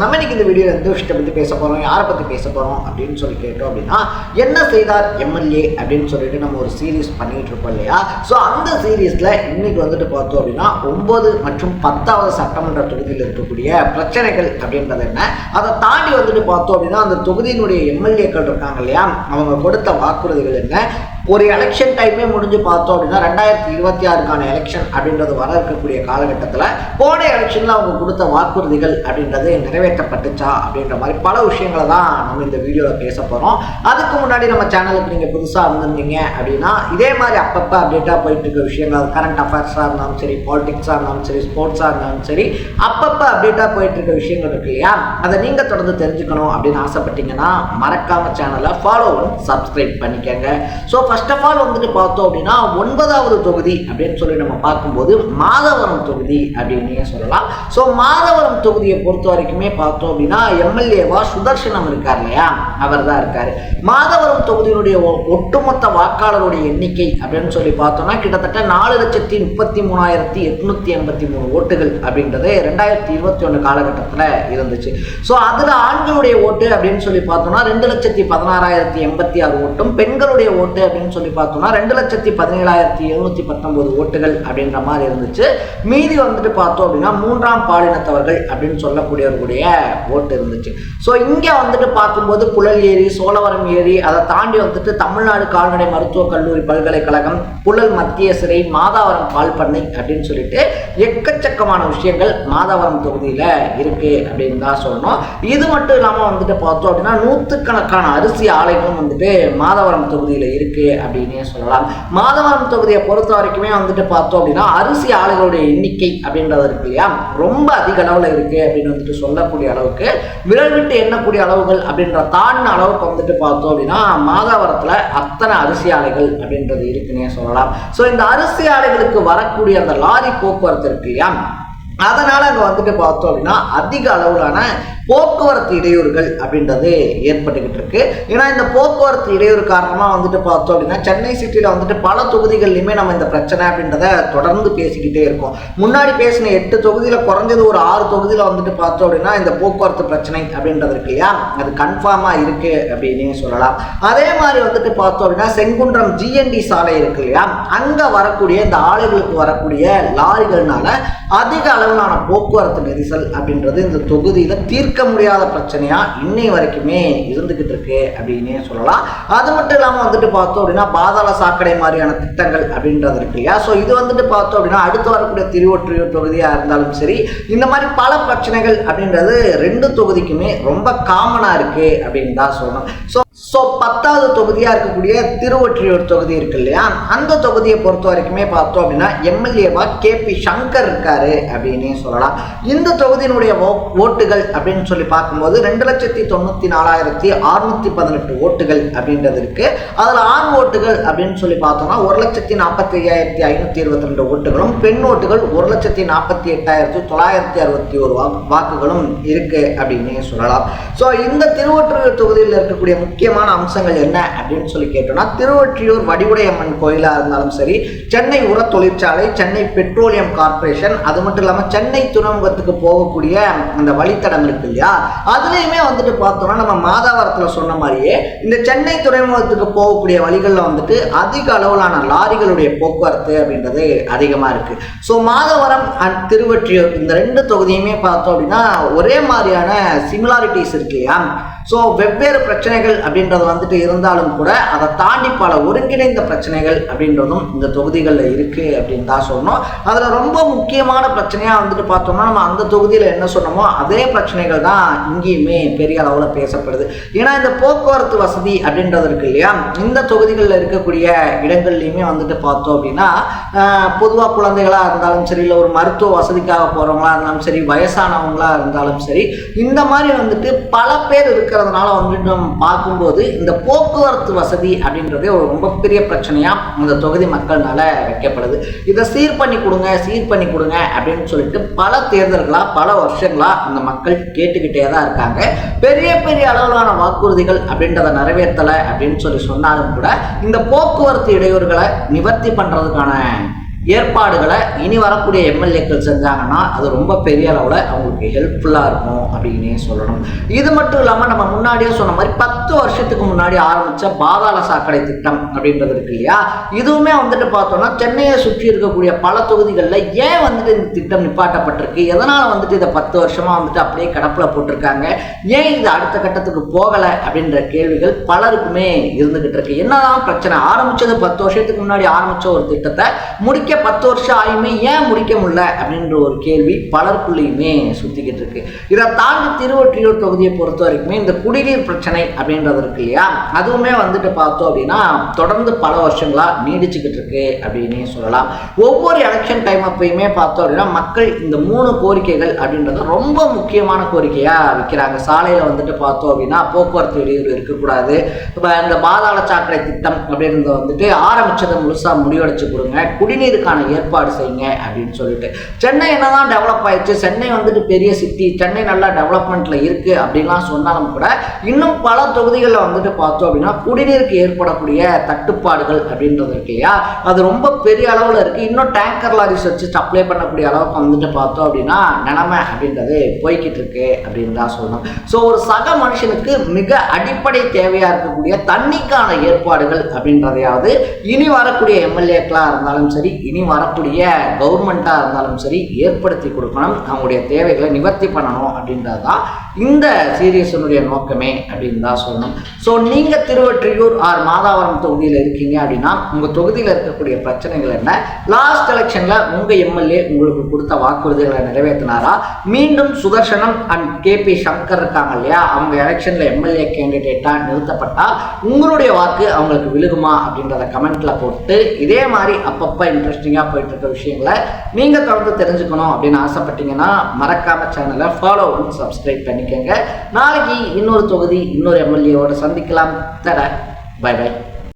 நம்ம இன்னைக்கு இந்த வீடியோ எந்த விஷயத்தை பற்றி பேச போகிறோம் யாரை பற்றி பேச போகிறோம் அப்படின்னு சொல்லி கேட்டோம் அப்படின்னா என்ன செய்தார் எம்எல்ஏ அப்படின்னு சொல்லிட்டு நம்ம ஒரு சீரீஸ் பண்ணிகிட்டு இருப்போம் இல்லையா? ஸோ அந்த சீரீஸில் இன்னைக்கு வந்துட்டு பார்த்தோம் அப்படின்னா ஒன்பது மற்றும் பத்தாவது சட்டமன்ற தொகுதியில் இருக்கக்கூடிய பிரச்சனைகள் அப்படின்றது என்ன? அதை தாண்டி வந்துட்டு பார்த்தோம் அப்படின்னா அந்த தொகுதியினுடைய எம்எல்ஏக்கள் இருக்காங்க இல்லையா? அவங்க கொடுத்த வாக்குறுதிகள் என்ன? ஒரு எலெக்ஷன் டைமே முடிஞ்சு பார்த்தோம் அப்படின்னா ரெண்டாயிரத்தி இருபத்தி ஆறுக்கான எலெக்ஷன் அப்படின்றது வர இருக்கக்கூடிய காலகட்டத்தில் போன எலெக்ஷனில் அவங்க கொடுத்த வாக்குறுதிகள் அப்படின்றது நிறைவேற்றப்பட்டுச்சா அப்படின்ற மாதிரி பல விஷயங்களை தான் நம்ம இந்த வீடியோவில் பேச போகிறோம் அதுக்கு முன்னாடி நம்ம சேனலுக்கு நீங்கள் புதுசாக இருந்திருந்தீங்க அப்படின்னா இதே மாதிரி அப்பப்போ அப்டேட்டாக போயிட்டு இருக்க விஷயங்கள் கரண்ட் அஃபேர்ஸாக இருந்தாலும் சரி பாலிடிக்ஸாக இருந்தாலும் சரி ஸ்போர்ட்ஸாக இருந்தாலும் சரி அப்பப்போ அப்டேட்டாக போயிட்டு இருக்க விஷயங்கள் இருக்கு இல்லையா? அதை நீங்கள் தொடர்ந்து தெரிஞ்சுக்கணும் அப்படின்னு ஆசைப்பட்டீங்கன்னா மறக்காம சேனலை ஃபாலோவும் சப்ஸ்கிரைப் பண்ணிக்கங்க. ஸோ ஃபர்ஸ்ட் ஆஃப் ஆல் வந்துட்டு பார்த்தோம் அப்படின்னா ஒன்பதாவது தொகுதி அப்படின்னு சொல்லி நம்ம பார்க்கும்போது மாதவரம் தொகுதி அப்படின்னே சொல்லலாம். ஸோ மாதவரம் தொகுதியை பொறுத்த வரைக்குமே பார்த்தோம் அப்படின்னா எம்எல்ஏவா சுதர்சனம் இருக்கார் இல்லையா? அவர் தான் இருக்காரு. மாதவரம் தொகுதியினுடைய ஒ- ஒட்டுமொத்த வாக்காளருடைய எண்ணிக்கை அப்படின்னு சொல்லி பார்த்தோம்னா கிட்டத்தட்ட நாலு லட்சத்தி முப்பத்தி மூணாயிரத்தி எட்நூத்தி எண்பத்தி மூணு ஓட்டுகள் அப்படின்றது ரெண்டாயிரத்தி இருபத்தி ஒன்று காலகட்டத்தில் இருந்துச்சு. ஸோ அதில் ஆண்களுடைய ஓட்டு அப்படின்னு சொல்லி பார்த்தோம்னா ரெண்டு லட்சத்தி பதினாறாயிரத்தி எண்பத்தி ஆறு ஓட்டும் பெண்களுடைய ஓட்டு அப்படின்னு சொல்லி பார்த்தோம்னா ரெண்டு லட்சத்தி பதினேழாயிரத்தி எழுநூத்தி பத்தொன்பது ஓட்டுகள் அப்படின்ற மாதிரி இருந்துச்சு. மீதி வந்துட்டு பார்த்தோம் அப்படின்னா மூன்றாம் பாலினத்தவர்கள் அப்படின்னு சொல்லக்கூடியவர்களுடைய ஓட்டு இருந்துச்சு. ஸோ இங்கே வந்துட்டு பார்க்கும்போது புழல் ஏரி சோழவரம் ஏரி அதை தாண்டி வந்துட்டு தமிழ்நாடு கால்நடை மருத்துவக் கல்லூரி பல்கலைக்கழகம் புழல் மத்திய சிறை மாதாவரம் பால் பண்ணை அப்படின்னு சொல்லிட்டு எக்கச்சக்கமான விஷயங்கள் மாதாவரம் தொகுதியில் இருக்கு அப்படின்னு தான் சொல்லணும். இது மட்டும் இல்லாமல் வந்துட்டு பார்த்தோம் அப்படின்னா நூற்றுக்கணக்கான அரிசி ஆலைகளும் வந்துட்டு மாதவரம் தொகுதியில் இருக்கு அப்படின்னே சொல்லலாம். மாதவரம் தொகுதியை பொறுத்த வரைக்குமே வந்துட்டு பார்த்தோம் அப்படின்னா அரிசி ஆலைகளுடைய எண்ணிக்கை அப்படின்றது இருக்கு இல்லையா? ரொம்ப அதிக அளவில் இருக்கு அப்படின்னு வந்துட்டு சொல்லக்கூடிய அளவுக்கு விரல் விட்டு எண்ணக்கூடிய அளவுகள் அப்படின்ற தாண்டின அளவுக்கு வந்துட்டு பார்த்தோம் அப்படின்னா மாதவரத்தில் அத்தனை அரிசி ஆலைகள் அப்படின்றது இருக்குன்னே சொல்லலாம். ஸோ இந்த அரிசி ஆலைகளுக்கு வரக்கூடிய அந்த லாரி போக்குவரத்து இருக்கு இல்லையா? அதனால் அங்கே வந்துட்டு பார்த்தோம் அப்படின்னா அதிக அளவிலான போக்குவரத்து இடையூறுகள் அப்படின்றது ஏற்பட்டுக்கிட்டு இருக்கு. ஏன்னா இந்த போக்குவரத்து இடையூறு காரணமாக வந்துட்டு பார்த்தோம் அப்படின்னா சென்னை சிட்டியில் வந்துட்டு பல தொகுதிகள்லையுமே நம்ம இந்த பிரச்சனை அப்படின்றத தொடர்ந்து பேசிக்கிட்டே இருக்கோம். முன்னாடி பேசின எட்டு தொகுதியில் குறைஞ்சது ஒரு ஆறு தொகுதியில் வந்துட்டு பார்த்தோம் அப்படின்னா இந்த போக்குவரத்து பிரச்சனை அப்படின்றது இருக்கு இல்லையா? அது கன்ஃபார்மாக இருக்கு அப்படின்னு சொல்லலாம். அதே மாதிரி வந்துட்டு பார்த்தோம் அப்படின்னா செங்குன்றம் ஜிஎன்டி சாலை இருக்கு இல்லையா? அங்கே வரக்கூடிய இந்த ஆலைகளுக்கு வரக்கூடிய லாரிகள்னால அதிக அளவு அளவிலான போக்குவரத்து நெரிசல் அப்படின்றது இந்த தொகுதியில் தீர்க்க முடியாத பிரச்சனையாக இன்னை வரைக்குமே இருந்துகிட்டு இருக்கு அப்படின்னே சொல்லலாம். அது மட்டும் இல்லாமல் வந்துட்டு பார்த்தோம் அப்படின்னா பாதாள சாக்கடை மாதிரியான திட்டங்கள் அப்படின்றது இருக்கு இல்லையா? ஸோ இது வந்துட்டு பார்த்தோம் அப்படின்னா அடுத்து வரக்கூடிய திருவொற்றியூர் தொகுதியாக இருந்தாலும் சரி இந்த மாதிரி பல பிரச்சனைகள் அப்படின்றது ரெண்டு தொகுதிக்குமே ரொம்ப காமனாக இருக்கு அப்படின்னு தான் சொல்லணும். ஸோ ஸோ பத்தாவது தொகுதியாக இருக்கக்கூடிய திருவொற்றியூர் தொகுதி இருக்கு இல்லையா? அந்த தொகுதியை பொறுத்த வரைக்குமே பார்த்தோம் அப்படின்னா எம்எல்ஏவா கே பி சங்கர் இருக்காரு அப்படின்னே சொல்லலாம். இந்த தொகுதியினுடைய ஓ- ஓட்டுகள் அப்படின்னு சொல்லி பார்க்கும்போது ரெண்டு லட்சத்தி தொண்ணூற்றி நாலாயிரத்தி அறுநூத்தி பதினெட்டு ஓட்டுகள் அப்படின்றது இருக்கு. அதில் ஆண் ஓட்டுகள் அப்படின்னு சொல்லி பார்த்தோம்னா ஒரு லட்சத்தி நாற்பத்தி ஐயாயிரத்தி ஐநூற்றி இருபத்தி ரெண்டு ஓட்டுகளும் பெண் ஓட்டுகள் ஒரு லட்சத்தி நாற்பத்தி எட்டாயிரத்தி தொள்ளாயிரத்தி அறுபத்தி ஒரு வாக்குகளும் இருக்கு அப்படின்னே சொல்லலாம். ஸோ இந்த திருவொற்றியூர் தொகுதியில் இருக்கக்கூடிய முக்கியமான அம்சங்கள் என்ன அப்படின்னு சொல்லி கேட்டோம்னா திருவொற்றியூர் வடிவுடையம்மன் கோயிலாக இருந்தாலும் சரி சென்னை உர தொழிற்சாலை சென்னை பெட்ரோலியம் கார்பரேஷன் அது மட்டும் இல்லாமல் சென்னை துறைமுகத்துக்கு போகக்கூடிய அந்த வழித்தடம் இருக்கு இல்லையா? அதுலேயுமே வந்துட்டு பார்த்தோம்னா நம்ம மாதாவரத்தில் சொன்ன மாதிரியே இந்த சென்னை துறைமுகத்துக்கு போகக்கூடிய வழிகளில் வந்துட்டு அதிக அளவிலான லாரிகளுடைய போக்குவரத்து அப்படின்றது அதிகமாக இருக்கு. ஸோ மாதவரம் அண்ட் திருவொற்றியூர் இந்த ரெண்டு தொகுதியுமே பார்த்தோம் அப்படின்னா ஒரே மாதிரியான சிமிலாரிட்டிஸ் இருக்கு இல்லையா? ஸோ வெவ்வேறு பிரச்சனைகள் அப்படின்றது வந்துட்டு இருந்தாலும் கூட அதை தாண்டி பல ஒருங்கிணைந்த பிரச்சனைகள் அப்படின்றதும் இந்த தொகுதிகளில் இருக்கு அப்படின்னு தான் சொன்னோம் அதில் ரொம்ப முக்கியமான பிரச்சனையாக வந்துட்டு பார்த்தோம்னா நம்ம அந்த தொகுதியில் என்ன சொன்னோமோ அதே பிரச்சனைகள் தான் இங்கேயுமே பெரிய அளவில் பேசப்படுது. ஏன்னா இந்த போக்குவரத்து வசதி அப்படின்றது இருக்கு இல்லையா? இந்த தொகுதிகளில் இருக்கக்கூடிய இடங்கள்லையுமே வந்துட்டு பார்த்தோம் அப்படின்னா பொதுவாக குழந்தைகளாக இருந்தாலும் சரி இல்லை ஒரு மருத்துவ வசதிக்காக போகிறவங்களா இருந்தாலும் சரி வயசானவங்களா இருந்தாலும் சரி இந்த மாதிரி வந்துட்டு பல பேர் இருக்கிறதுனால வந்துட்டு நம்ம பார்க்கும்போது இந்த போக்குவரத்து வசதி அப்படின்றதே ஒரு ரொம்ப பெரிய பிரச்சனையாக இந்த தொகுதி மக்கள்னால வைக்கப்படுது. இதை சீர் பண்ணி கொடுங்க சீர் பண்ணி கொடுங்க அப்படின்னு சொல்லிட்டு பல தேர்தல்களாக பல வருஷங்களாக அந்த மக்கள் கேட்டுக்கிட்டே தான் இருக்காங்க. பெரிய பெரிய அளவிலான வாக்குறுதிகள் அப்படின்றத நிறைவேற்றலை அப்படின்னு சொல்லி சொன்னாலும் கூட இந்த போக்குவரத்து இடையூறுகளை நிவர்த்தி பண்ணுறதுக்கான ஏற்பாடுகளை இனி வரக்கூடிய எம்எல்ஏக்கள் செஞ்சாங்கன்னா அது ரொம்ப பெரிய அளவில் அவங்களுக்கு ஹெல்ப்ஃபுல்லாக இருக்கும் அப்படின்னே சொல்லணும். இது மட்டும் இல்லாமல் நம்ம முன்னாடியே சொன்ன மாதிரி பத்து வருஷத்துக்கு முன்னாடி ஆரம்பித்த பாதாள சாக்கடை திட்டம் அப்படின்றது இருக்கு இல்லையா? இதுவுமே வந்துட்டு பார்த்தோம்னா சென்னையை சுற்றி இருக்கக்கூடிய பல தொகுதிகளில் ஏன் வந்துட்டு இந்த திட்டம் நிப்பாட்டப்பட்டிருக்கு? எதனால் வந்துட்டு இதை பத்து வருஷமாக வந்துட்டு அப்படியே கடப்பில் போட்டிருக்காங்க? ஏன் இது அடுத்த கட்டத்துக்கு போகலை அப்படின்ற கேள்விகள் பலருக்குமே இருந்துகிட்டு இருக்கு. என்னதான் பிரச்சனை ஆரம்பிச்சது பத்து வருஷத்துக்கு முன்னாடி ஆரம்பித்த ஒரு திட்டத்தை முடிக்க பத்து வருஷம் ஆயுமே ஏன் முடிக்க முடியல அப்படின்ற ஒரு கேள்வி பலருக்குள்ளேயுமே சுத்திக்கிட்டு இருக்கு. இதை தாண்டி திருவொற்றியூர் தொகுதியை பொறுத்த வரைக்குமே இந்த குடிநீர் பிரச்சனை அப்படின்றது இருக்கு இல்லையா? அதுவுமே வந்துட்டு பார்த்தோம் அப்படின்னா தொடர்ந்து பல வருஷங்களா நீடிச்சுக்கிட்டு இருக்கு அப்படின்னே சொல்லலாம். ஒவ்வொரு எலெக்ஷன் டைம் அப்பயுமே பார்த்தோம் அப்படின்னா மக்கள் இந்த மூணு கோரிக்கைகள் அப்படின்றது ரொம்ப முக்கியமான கோரிக்கையா வைக்கிறாங்க. சாலையில வந்துட்டு பார்த்தோம் அப்படின்னா போக்குவரத்து இடையூறு இருக்கக்கூடாது. இப்போ இந்த பாதாள சாக்கடை திட்டம் அப்படின்றத வந்துட்டு ஆரம்பிச்சதை முழுசா முடிவடைச்சு கொடுங்க. குடிநீருக்கு குடிநீருக்கான ஏற்பாடு செய்யுங்க அப்படின்னு சொல்லிட்டு. சென்னை என்னதான் டெவலப் ஆயிடுச்சு சென்னை வந்துட்டு பெரிய சிட்டி சென்னை நல்லா டெவலப்மெண்ட்ல இருக்கு அப்படின்லாம் சொன்னாலும் கூட இன்னும் பல தொகுதிகளில் வந்துட்டு பார்த்தோம் அப்படின்னா குடிநீருக்கு ஏற்படக்கூடிய தட்டுப்பாடுகள் அப்படின்றது இருக்கு இல்லையா? அது ரொம்ப பெரிய அளவில் இருக்கு. இன்னும் டேங்கர் லாரிஸ் வச்சு சப்ளை பண்ணக்கூடிய அளவுக்கு வந்துட்டு பார்த்தோம் அப்படின்னா நிலைமை அப்படின்றது போய்கிட்டு இருக்கு அப்படின்னு தான் சொல்லணும். ஸோ ஒரு சக மனுஷனுக்கு மிக அடிப்படை தேவையா இருக்கக்கூடிய தண்ணிக்கான ஏற்பாடுகள் அப்படின்றதையாவது இனி வரக்கூடிய எம்எல்ஏக்களாக இருந்தாலும் சரி இனி வரக்கூடிய கவர்மெண்ட்டாக இருந்தாலும் சரி ஏற்படுத்தி கொடுக்கணும் அவங்களுடைய தேவைகளை நிவர்த்தி பண்ணணும் அப்படின்றது தான் இந்த சீரியஸனுடைய நோக்கமே அப்படின்னு தான் சொல்லணும். ஸோ நீங்கள் திருவற்றியூர் ஆர் மாதாவரம் தொகுதியில் இருக்கீங்க அப்படின்னா உங்கள் தொகுதியில் இருக்கக்கூடிய பிரச்சனைகள் என்ன? லாஸ்ட் எலெக்ஷனில் உங்கள் எம்எல்ஏ உங்களுக்கு கொடுத்த வாக்குறுதிகளை நிறைவேற்றினாரா? மீண்டும் Sudarsanam and K P Shankar இருக்காங்க இல்லையா? அவங்க எலெக்ஷனில் எம்எல்ஏ கேண்டிடேட்டாக நிறுத்தப்பட்டால் உங்களுடைய வாக்கு அவங்களுக்கு விழுகுமா அப்படின்றத கமெண்ட்ல போட்டு இதே மாதிரி அப்பப்போ இன்ட்ரெஸ்டிங்காக போயிட்டுருக்க விஷயங்களை நீங்கள் தொடர்ந்து தெரிஞ்சுக்கணும் அப்படின்னு ஆசைப்பட்டீங்கன்னா மறக்காம சேனலை ஃபாலோ பண்ணி சப்ஸ்கிரைப் பண்ணிக்கோங்க. நாளைக்கு இன்னொரு தொகுதி இன்னொரு எம்எல்ஏவோட சந்திக்கலாம். தட பை பை